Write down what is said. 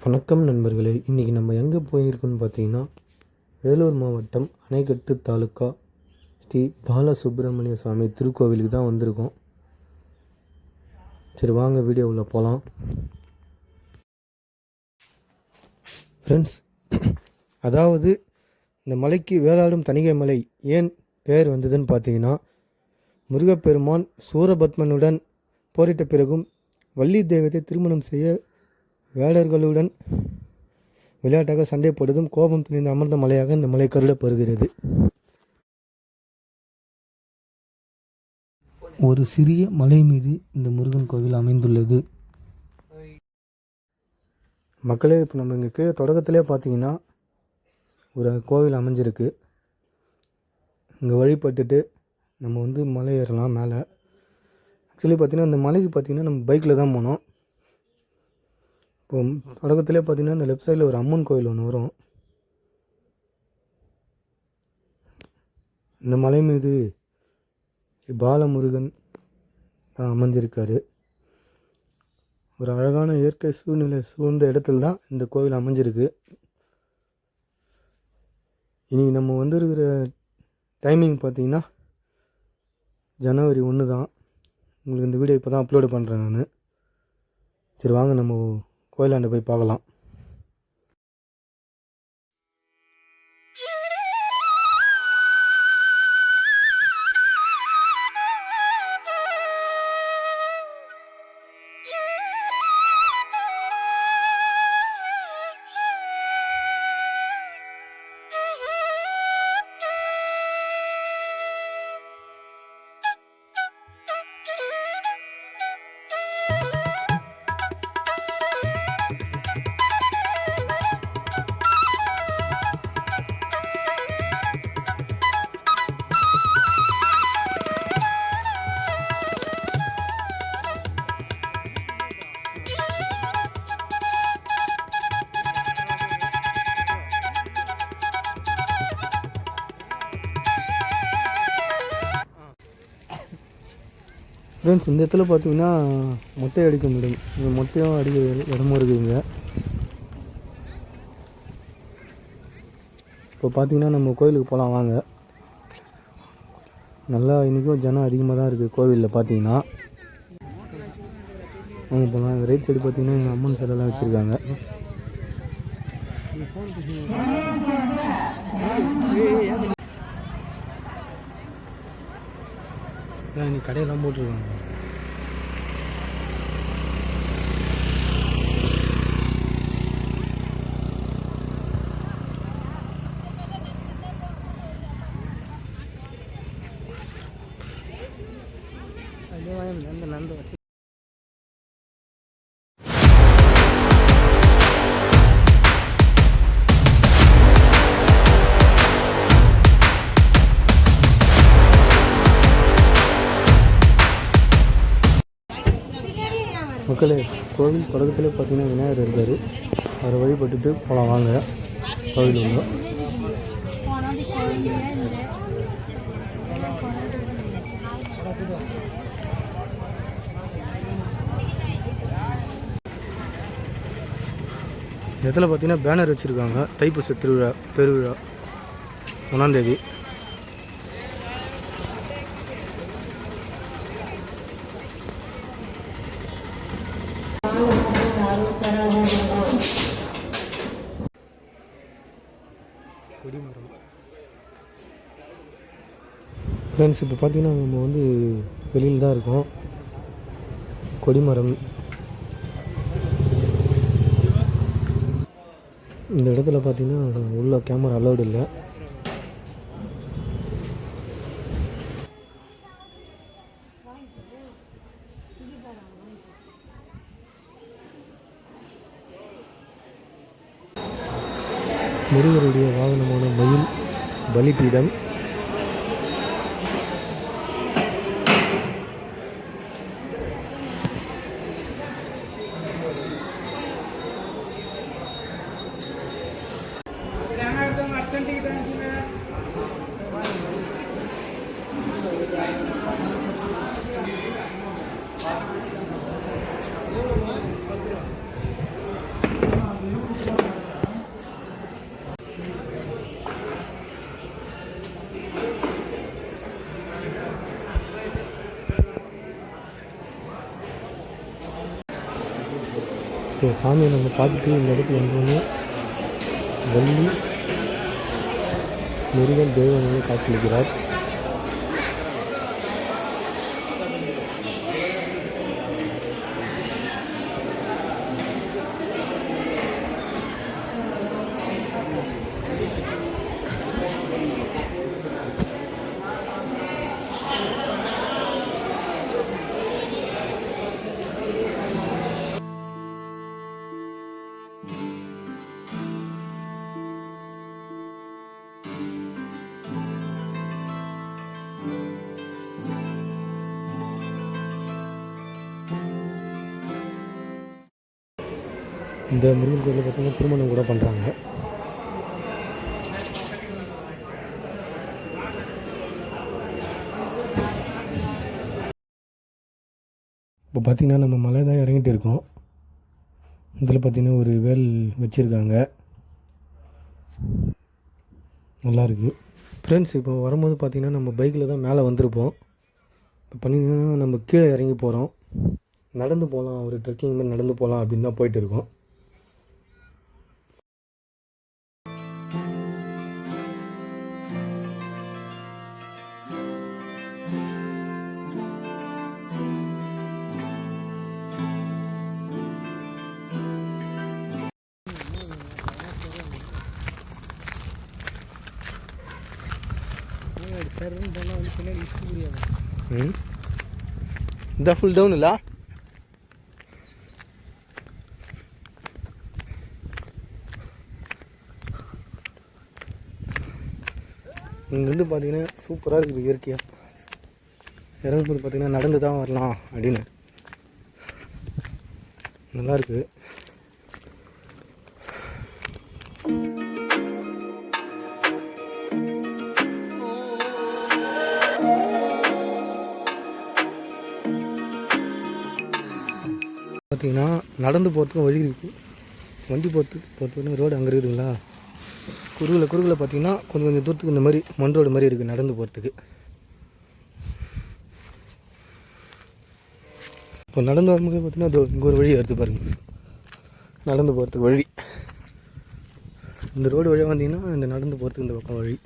வணக்கம் நண்பர்களே இன்றைக்கி நம்ம எங்கே போயிருக்கோம்னு பார்த்தீங்கன்னா வேலூர் மாவட்டம் அணைக்கட்டு தாலுக்கா ஸ்ரீ பாலசுப்ரமணிய சுவாமி திருக்கோவிலுக்கு தான் வந்திருக்கோம். சரி வாங்க வீடியோவில் போகலாம் ஃப்ரெண்ட்ஸ் அதாவது இந்த மலைக்கு வேளாடும் தணிகை மலை ஏன் பெயர் வந்ததுன்னு பார்த்தீங்கன்னா முருகப்பெருமான் சூரபத்மனுடன் போரிட்ட பிறகும் வள்ளி தெய்வத்தை திருமணம் செய்ய வேடர்களுடன் விளையாட்டாக சண்டை போட்டதும் கோபம் துணிந்த அமர்ந்த மலையாக இந்த மலை கருடப்படுகிறது ஒரு சிறிய மலை மீது இந்த முருகன் கோவில் அமைந்துள்ளது. மக்களே இப்போ நம்ம இங்கே கீழே தொடக்கத்திலே பார்த்தீங்கன்னா ஒரு கோவில் அமைஞ்சிருக்கு. இங்கே வழிபட்டுட்டு நம்ம வந்து மலை ஏறலாம் மேலே. ஆக்சுவலி பார்த்தீங்கன்னா இந்த மலைக்கு பார்த்தீங்கன்னா நம்ம பைக்கில் தான் போனோம். இப்போ தொடக்கத்திலே பார்த்தீங்கன்னா இந்த லெஃப்ட் சைடில் ஒரு அம்மன் கோயில் ஒன்று வரும். இந்த மலை மீது ஸ்ரீ பாலமுருகன் தான் அமைஞ்சிருக்காரு ஒரு அழகான இயற்கை சூழ்நிலை சூழ்ந்த இடத்துல தான் இந்த கோவில் அமைஞ்சிருக்கு. இன்றைக்கி நம்ம வந்துருக்கிற டைமிங் பார்த்தீங்கன்னா ஜனவரி ஒன்று தான் உங்களுக்கு இந்த வீடியோ இப்போ தான் அப்லோடு பண்ணுறேன் நான். சரி வாங்க நம்ம கோயிலாண்ட போய் பார்க்கலாம். ஃப்ரெண்ட்ஸ் இந்த இடத்துல பார்த்தீங்கன்னா மொட்டை அடிக்க முடியும் இங்கே மொட்டையும் அடிக்க இடமும் இருக்குதுங்க இப்போ பார்த்தீங்கன்னா நம்ம கோயிலுக்கு போகலாம் வாங்க. நல்லா இன்றைக்கும் ஜனம் அதிகமாக தான் இருக்குது கோவிலில் பார்த்தீங்கன்னா. வாங்க போகலாம் ரைட் சைடு பார்த்தீங்கன்னா எங்கள் அம்மன் சிலைலாம் வச்சுருக்காங்க. இன்னைக்கு கடையெல்லாம் போட்டிருக்காங்க. மக்களே கோவில் தொடக்கத்தில் பார்த்தீங்கன்னா விநாயகர் இருக்கார். அவரை வழிபட்டுட்டு போகலாம் வாங்க. கோவில் உள்ள. இடத்துல பார்த்தீங்கன்னா பேனர் வச்சுருக்காங்க. தைப்பூச திருவிழா பெருவிழா ஒன்றாந்தேதி ஃப்ரெண்ட்ஸ் இப்போ பார்த்தீங்கன்னா நம்ம வந்து வெளியில் தான் இருக்கோம். கொடிமரம். இந்த இடத்துல பார்த்தீங்கன்னா உள்ள கேமரா அலௌடு இல்லை. முருகருடைய வாகனமான மயில் பலிபீடம். இப்போ சாமியை நம்ம பார்த்துட்டு இந்த இடத்துல எங்கேயுமே வள்ளி முருகன் தெய்வம் காட்சியளிக்கிறார். இந்த முருகன் கோயிலில் பார்த்தீங்கன்னா திருமணம் கூட பண்ணுறாங்க இப்போ பார்த்தீங்கன்னா நம்ம மலை தான் இறங்கிட்டு இருக்கோம். இதில் பார்த்தீங்கன்னா ஒரு வேல் வச்சுருக்காங்க. நல்லாயிருக்கு ஃப்ரெண்ட்ஸ் இப்போ வரும்போது பார்த்தீங்கன்னா நம்ம பைக்கில் தான் மேலே வந்திருப்போம். இப்போ பண்ணிங்கன்னா நம்ம கீழே இறங்கி போகிறோம் நடந்து போகலாம் ஒரு ட்ரெக்கிங் மாதிரி நடந்து போகலாம் அப்படின்னு தான் போயிட்டு இருக்கோம். ம். இந்த ஃபுல் டவுன் இல்லை இங்கேருந்து பார்த்தீங்கன்னா சூப்பராக இருக்குது இயற்கையாக இறங்கும்போது பார்த்தீங்கன்னா நடந்து தான் வரலாம் அப்படின்னு. நல்லாயிருக்கு பார்த்தீங்கன்னா நடந்து போகிறதுக்கும் வழி இருக்குது வண்டி போகிறதுக்கு போகிறதுக்கு ரோடு அங்கே இருக்குதுங்களா? குறுகில் குறுகில் பார்த்தீங்கன்னா கொஞ்சம் கொஞ்சம் தூரத்துக்கு இந்த மாதிரி மண் ரோடு மாதிரி இருக்குது நடந்து போகிறதுக்கு இப்போ நடந்து வரும்போது பார்த்தீங்கன்னா அது இங்கே ஒரு வழி வருது பாருங்கள் நடந்து போகிறதுக்கு வழி. இந்த ரோடு வழியாக வந்தீங்கன்னா இந்த நடந்து போகிறதுக்கு இந்த பக்கம் வழி.